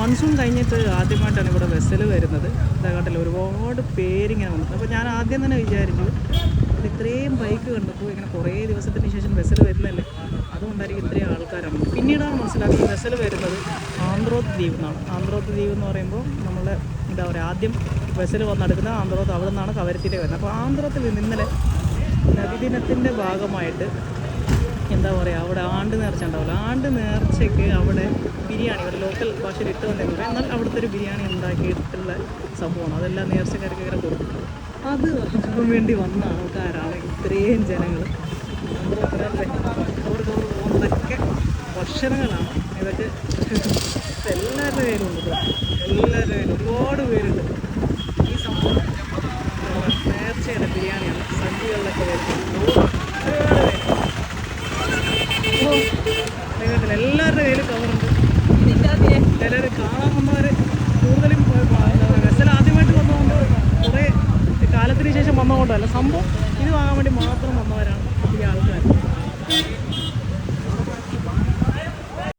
Monsoon കഴിഞ്ഞിട്ട് ആദ്യമായിട്ടാണ് ഇവിടെ വെസൽ വരുന്നത്. ഇതാകട്ടിൽ ഒരുപാട് പേരിങ്ങനെ വന്നു. അപ്പോൾ ഞാൻ ആദ്യം തന്നെ വിചാരിച്ചു ഇത് ഇത്രയും ബൈക്ക് കണ്ടപ്പോൾ ഇങ്ങനെ കുറേ ദിവസത്തിന് ശേഷം വെസൽ വരുന്നതല്ലേ? അതുകൊണ്ടായിരിക്കും ഇത്രയും ആൾക്കാരാണ്. പിന്നീടാണ് മനസ്സിലാക്കി വെസൽ വരുന്നത് ആന്ധ്രോത്ത് ദ്വീപ് എന്നാണ് ആന്ധ്രോത്ത് ദ്വീപ് എന്ന് പറയുമ്പോൾ നമ്മൾ എന്താ പറയുക ആദ്യം വെസൽ വന്നെടുക്കുന്നത് ആന്ധ്രോത്ത് അവിടെ നിന്നാണ് കവരത്തിയിലേക്ക് വരുന്നത്. അപ്പോൾ ആന്ധ്രത്തിൽ നിന്ന് ഇന്നലെ നദിദിനത്തിന്റെ ഭാഗമായിട്ട് എന്താ പറയുക അവിടെ ആണ്ട് നേർച്ച ഉണ്ടാവില്ല. ആണ്ട് നേർച്ചയ്ക്ക് അവിടെ ബിരിയാണി ഒരു ലോക്കൽ ഭാഷയിൽ ഇട്ട് വന്നേന്ന് പറയാം എന്നാൽ അവിടുത്തെ ഒരു ബിരിയാണി ഉണ്ടാക്കിയിട്ടുള്ള സംഭവമാണ്. അതെല്ലാം നേർച്ചക്കാർക്ക് ഇങ്ങനെ കൊടുക്കും അത് വാങ്ങാൻ വേണ്ടി വന്ന ആൾക്കാരാണ് ഇത്രയും ജനങ്ങൾ അവർക്ക് ഭക്ഷണങ്ങളാണ്. ഇതൊക്കെ എല്ലാവരുടെ ഇത്. എല്ലാവരുടെ കയ്യിലും ഒരുപാട് പേരുണ്ട്. ഈ സംഭവം നേർച്ചയുടെ ബിരിയാണിയാണ് സഞ്ചികളിലൊക്കെ വരുന്നത് ഒരുപാട് പേര് കേട്ടില്ല എല്ലാവരുടെ കയ്യിലും കവറുണ്ട് ചിലർ വന്നവർ കൂടുതലും വെസൽ ആദ്യമായിട്ട് വന്നതുകൊണ്ട് കുറേ കാലത്തിന് ശേഷം വന്നതുകൊണ്ടല്ല. സംഭവം ഇത് വാങ്ങാൻ വേണ്ടി മാത്രം വന്നവരാണ്.